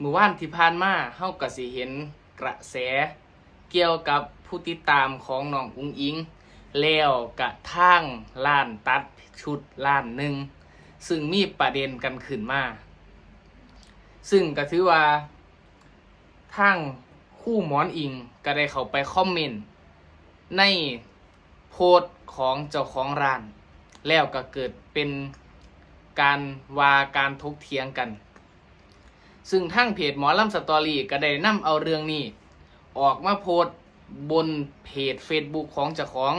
มือว่านที่ผ่านมาเฮาก็สิเห็นกระแส เกี่ยวกับผู้ติดตามของน้องอุ้งอิง แล้วกระทั่งล้านตัดชุดล้านหนึ่ง ซึ่งมีประเด็นกันขึ้นมา ซึ่งก็ถือว่าทางคู่หมอนอิงก็ได้เข้าไปคอมเมนต์ในโพสต์ของเจ้าของร้าน แล้วก็เกิดเป็นการวาการทกเถียงกัน ซึ่งทั้งเพจหมอลำสตอรี่ก็ได้นำเอาเรื่องนี้ ออกมาโพสต์บนเพจ Facebook ของเจ้าของ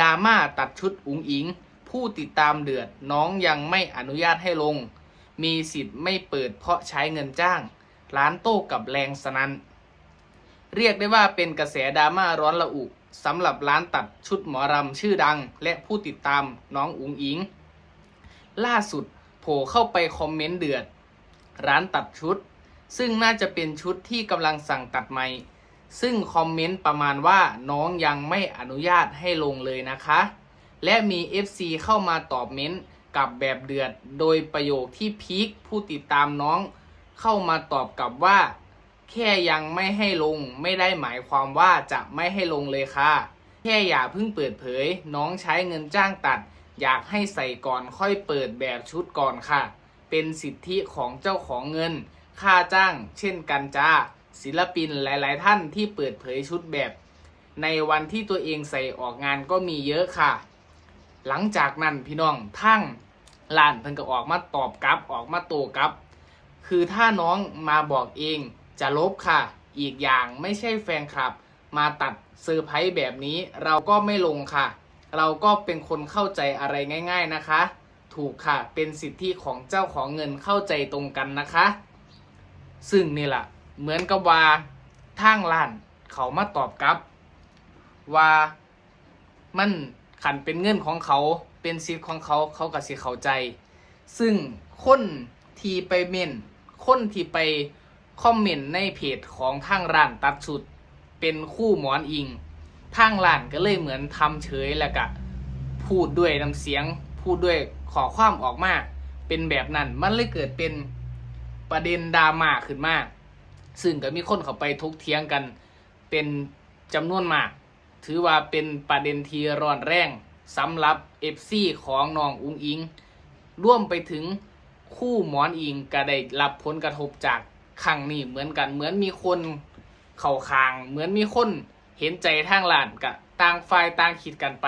ดราม่าตัดชุดอุ๋งอิง ผู้ติดตามเดือดน้องยังไม่อนุญาตให้ลง มีสิทธิ์ไม่เปิดเพราะใช้เงินจ้าง ร้านโต้กับแรงสนันเรียกได้ว่าเป็นกระแสดราม่าร้อนระอุสำหรับร้านตัดชุดหมอรำชื่อดัง และผู้ติดตามน้องอุ๋งอิง ล่าสุดโผล่เข้าไปคอมเมนต์เดือด ร้านตัดชุด ซึ่งน่าจะเป็นชุดที่กำลังสั่งตัดใหม่ ซึ่งคอมเมนต์ประมาณว่าน้องยังไม่อนุญาตให้ลงเลยนะคะ และมี FC เข้ามาตอบเม้นต์กับแบบเดือด โดยประโยคที่พีคผู้ติดตามน้อง เข้ามาตอบกลับว่า แค่ยังไม่ให้ลงไม่ได้หมายความว่าจะไม่ให้ลงเลยค่ะ แค่อย่าเพิ่งเปิดเผย น้องใช้เงินจ้างตัด อยากให้ใส่ก่อนค่อยเปิดแบบชุดก่อนค่ะ เป็นสิทธิของเจ้าของเงิน ค่าจ้าง เช่นกันจ้า ศิลปินหลาย ๆ ท่านที่เปิดเผยชุดแบบ ในวันที่ตัวเองใส่ออกงานก็มีเยอะค่ะ หลังจากนั้นพี่น้องทั้งลานเพิ่นก็ออกมาตอบกลับออกมาโตกลับ คือถ้าน้องมาบอกเองจะลบค่ะ อีกอย่างไม่ใช่แฟนคลับ มาตัดเซอร์ไพรส์แบบนี้เราก็ไม่ลงค่ะ เราก็เป็นคนเข้าใจอะไรง่าย ๆนะคะ ถูกค่ะเป็นสิทธิของเจ้าของเงินเข้าใจตรงกันนะคะ ซึ่งนี่แหละเหมือนกับว่าทางร้านเขามาตอบกลับ ว่ามันขันเป็นเงินของเขาเป็นสิทธิของเขาเขาก็สิเข้าใจ ซึ่งคนที่ไปเมนคนที่ไปคอมเมนต์ในเพจของทางร้านตัดชุดเป็นคู่หมอนอิงทางร้านก็เลยเหมือนทำเฉยแล้วก็พูดด้วยน้ำเสียง พูดด้วยขอความออกมาเป็นแบบนั้น มันเลยเกิดเป็นประเด็นดราม่าขึ้นมาซึ่งก็มีคนเข้าไปทุกเถียงกันเป็นจำนวนมาก ถือว่าเป็นประเด็นที่ร้อนแรงสำหรับเอฟซีของน้องอุงอิง ร่วมไปถึงคู่หมอนอิงก็ได้รับผลกระทบจากครั้งนี้เหมือนกันเหมือนมีคนเข่าคาง เหมือนมีคนเห็นใจทางหลานกะต่างฝ่ายต่างคิดกันไป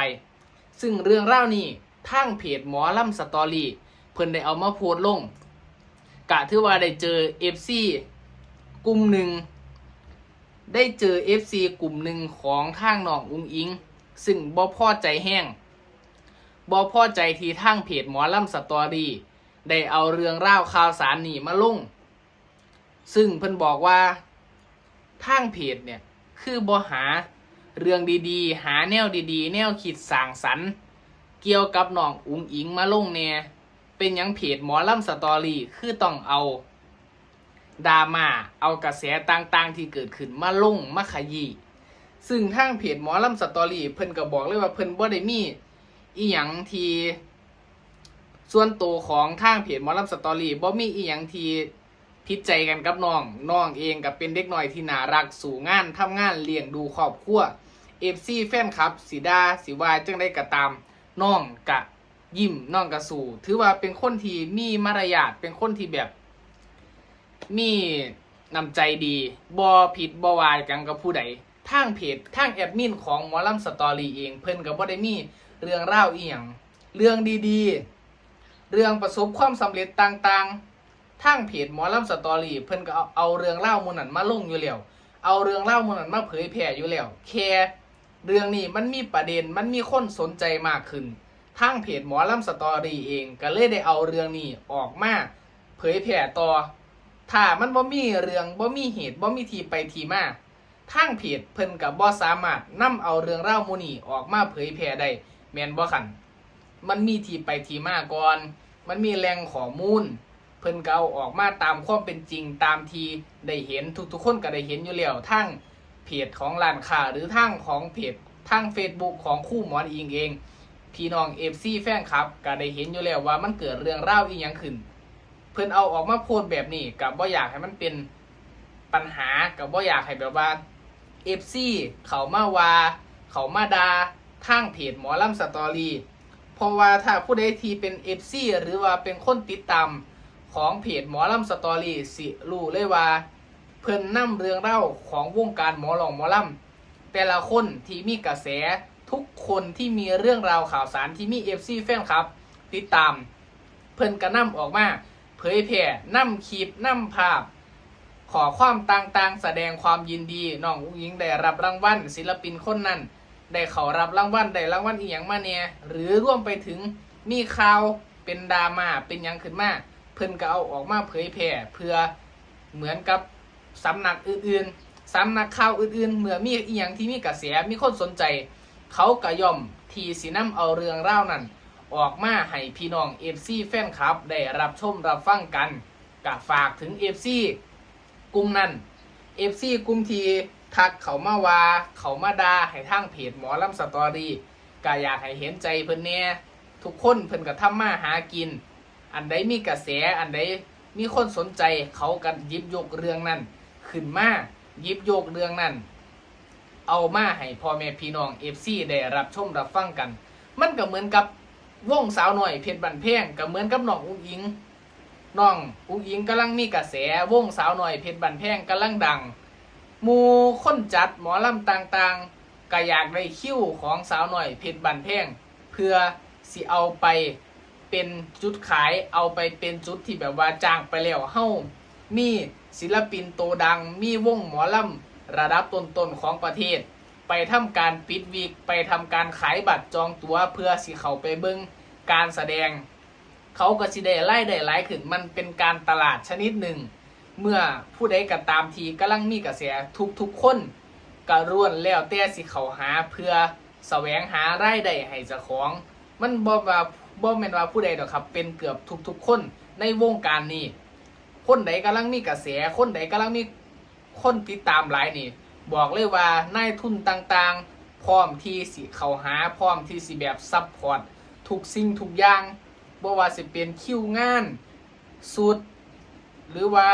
ซึ่งเรื่องเล่าวนี้ ทางเพจหมอลำสตอรี่ เพิ่นได้เอามาโพสต์ลง กะถือว่าได้เจอเอฟซีกลุ่มหนึ่ง ได้เจอ FC กลุ่มหนึ่งของทางน้องอุ้งอิง ซึ่งบ่พอใจแห้งบ่พอใจที่ทางเพจหมอลำสตอรี่ได้เอาเรื่องราวข่าวสารนี่มาลง ซึ่งเพิ่นบอกว่าทางเพจเนี่ย คือบ่หาเรื่องดีๆ หาแนวดีๆ แนวคิดสร้างสรรค์ เกี่ยวกับน้องอุ้งอิงมาลงแน่เป็นยังเพจหมอลำสตอรี่คือต้องเอาดราม่าเอากระแสต่างๆ ที่เกิดขึ้นมาลงมาขยี้ซึ่งทางเพจหมอลำสตอรี่เพิ่นก็บอกเลยว่าเพิ่นบ่ได้มีอีหยังทีส่วนตัวของทางเพจหมอลำสตอรี่บ่มีอีหยังทีพิดใจกันกับน้องน้องเองก็เป็นเด็กหน้อยที่น่ารักสู่งานทำงานเลี้ยงดูครอบครัวเอฟซีแฟนคลับสีดาสีวายจังได้กระตาม น้องกะยิ้มน้องกะสู่ ถือว่าเป็นคนที่มีมารยาทเป็นคนที่แบบ มีน้ำใจดีบอผิดบอวายกันกับผู้ใดทางเพจทางแอดมินของหมอลำสตอรี่เอง เพิ่นก็บ่ได้มีเรื่องเล่าวอียงเรื่องดีๆ เรื่องประสบความสำเร็จต่างๆทางเพจหมอลำสตอรี่เพิ่นก็เอาเอาเรื่องเล่ามูนันมาลงอยู่แล้วเอาเรื่องเล่ามูนันมาเผยแพร่อยู่แล้วแค่ เรื่องนี้มันมีประเด็นมันมีคนสนใจมากขึ้นทางเพจหมอลำสตอรี่เองก็เลยได้เอาเรื่องนี้ออกมาเผยแพร่ต่อ ถ้ามันบ่มีเรื่องบ่มีเหตุบ่มีทีไปทีมาทางเพจเพิ่นกับบ่สามารถนำเอาเรื่องราวหมู่นี้ออกมาเผยแพร่ได้แม่นบ่คัน มันมีทีไปทีมาก่อน มันมีแหล่งข้อมูล เพิ่นก็เอาออกมาตามความเป็นจริงตามทีได้เห็นทุกๆคนก็ได้เห็นอยู่แล้วทาง เพจของร้านค้าหรือทางของเพจทาง Facebook ของคู่หมอนอิงเอง พี่น้อง FC แฟนคลับก็ได้เห็นอยู่แล้วว่ามันเกิดเรื่องราวอีหยังขึ้น เพพิ่นเอาออกมาโพสแบบนี้กับบ่าอยากให้มันเป็นปัญหากับบ่าอยากให้แบบว่า FC เขามาว่าเขามาดาทางเพจหมอลำสตอรี่เพราะว่าถ้าผู้ใดที่เป็น FC หรือว่าเป็นคนติดตามของเพจหมอลำสตอรี่สิรู้เลยว่า เพิ่นนำเรื่องเล่าของวงการหมอหลองหมอลำแต่ละคนที่มีกระแสทุกคนที่มีเรื่องราวข่าวสารที่มี FC แฟนครับ ติดตาม เพิ่นก็นำออกมา เผยแผ่นำคลิปนำภาพ ขอความต่างๆ แสดงความยินดีน้องอุ้งยิงได้รับรางวัลศิลปินคนนั้น ได้เขารับรางวัลได้รางวัลอีหยังมาเนี่ยหรือร่วมไปถึงมีข่าวเป็นดราม่าเป็นยังขึ้นมาเพิ่นก็เอาออกมาเผยแผ่เพื่อเหมือนกับ สำนักอื่นๆสำนักข่าวอื่นๆ เมื่อมีอีหยังที่มีกระแสมีคนสนใจ เขาก็ย่อมทีสินำเอาเรื่องเล่าวนั้น ออกมาให้พี่น้อง FC แฟนคลับ ได้รับชมรับฟังกันกะฝากถึง FC กลุ่มนั้น FC กลุ่มทีทักเขามาว่าเขามาดาให้ทางเพจหมอลำสตอรี่ก็อยากให้เห็นใจเพิ่นแหน่ทุกคนเพิ่นก็ทำมาหากิน อันใดมีกระแสอันใดมีคนสนใจเขากันยิบยกเรื่องนั้น ขึ้นมายิบโยกเรื่องนั้น เอามาให้พ่อแม่พี่น้อง FC ได้รับชมรับฟังกัน มันก็เหมือนกับวงสาวหน่อยเพชรบันเพงก็เหมือนกับน้องอุ้งอิงน้องอุ้งอิงกำลังมีกระแสวงสาวหน่อยเพชรบันเพงกำลังดังมูคนจัดหมอลำต่างๆก็อยากได้คิวของสาวหน่อยเพชรบันเพงเพื่อสิเอาไปเป็นจุดขายเอาไปเป็นจุดที่แบบว่าจ้างไปแล้วเฮ้า มีศิลปินโตดัง มีวงหมอลำระดับต้นๆของประเทศ ไปทำการปิดวีกไปทำการขายบัตรจองตั๋วเพื่อสิเขาไปเบิ้งการแสดง เขาก็สิได้ไล่ได้หลายขึ้นมันเป็นการตลาดชนิดหนึ่ง เมื่อผู้ใดก็ตามทีกำลังมีกระแสทุกทุกๆคนก็ร่วนแล้วแต่สิเขาหาเพื่อแสวงหารายได้ให้เจ้าของ มันบ่ว่าบ่แม่นว่าผู้ใดดอกครับ เป็นเกือบทุกๆคนในวงการนี้ คนใดกำลังมีกระแส คนใดกำลังมีคนติดตามหลายนี่ บอกเลยว่านายทุนต่างๆ พร้อมที่สิเขาหาพร้อมที่สิแบบซับพอร์ตทุกสิ่งทุกอย่างบ่ว่าสิเป็นคิวงานสุดหรือว่า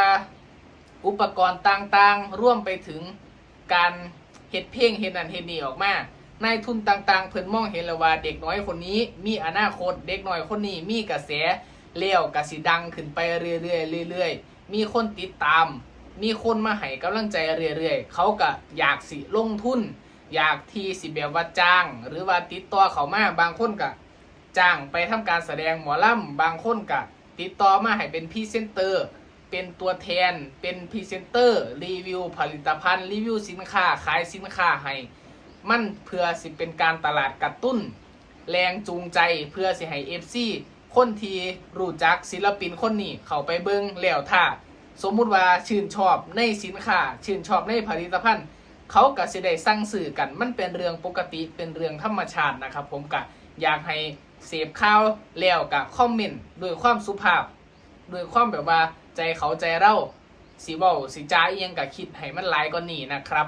อุปกรณ์ต่างๆ ร่วมไปถึงการเฮ็ดเพลงเฮ็ดนั่นเฮ็ดนี่ออกมานายทุนต่างๆ เพิ่นมองเห็นแล้วว่าเด็กน้อยคนนี้มีอนาคต เด็กน้อยคนนี้มีกระแส เลี้ยวกสิดังขึ้นไปเรื่อยๆเรื่อยๆ มีคนติดตาม มีคนมาให้กำลังใจเรื่อยๆ เขาก็อยากสิลงทุน อยากที่สิแบบว่าจ้าง หรือว่าติดต่อเขามาบางคนก็จ้างไปทำการแสดงหมอลำบางคนก็ติดต่อมาให้เป็นพรีเซนเตอร์ เป็นตัวแทน เป็นพรีเซนเตอร์ รีวิวผลิตภัณฑ์ รีวิวสินค้า ขายสินค้าให้ มันเพื่อสิเป็นการตลาดกระตุ้น แรงจูงใจเพื่อสิให้ FC คนที่รู้จักศิลปินคนนี้เขาไปเบิ้งแล้วถ้าสมมุติว่าชื่นชอบในสินค้าชื่นชอบในผลิตภัณฑ์ เขาก็สิได้สั่งสื่อกันมันเป็นเรื่องปกติเป็นเรื่องธรรมชาตินะครับ ผมก็อยากให้เสพข่าวแล้วกับคอมเมนต์ด้วยความสุภาพด้วยความแบบว่าใจเขาใจเราสิเว้าสิจ้าเอียงกับคิดให้มันหลายกว่านี้นะครับ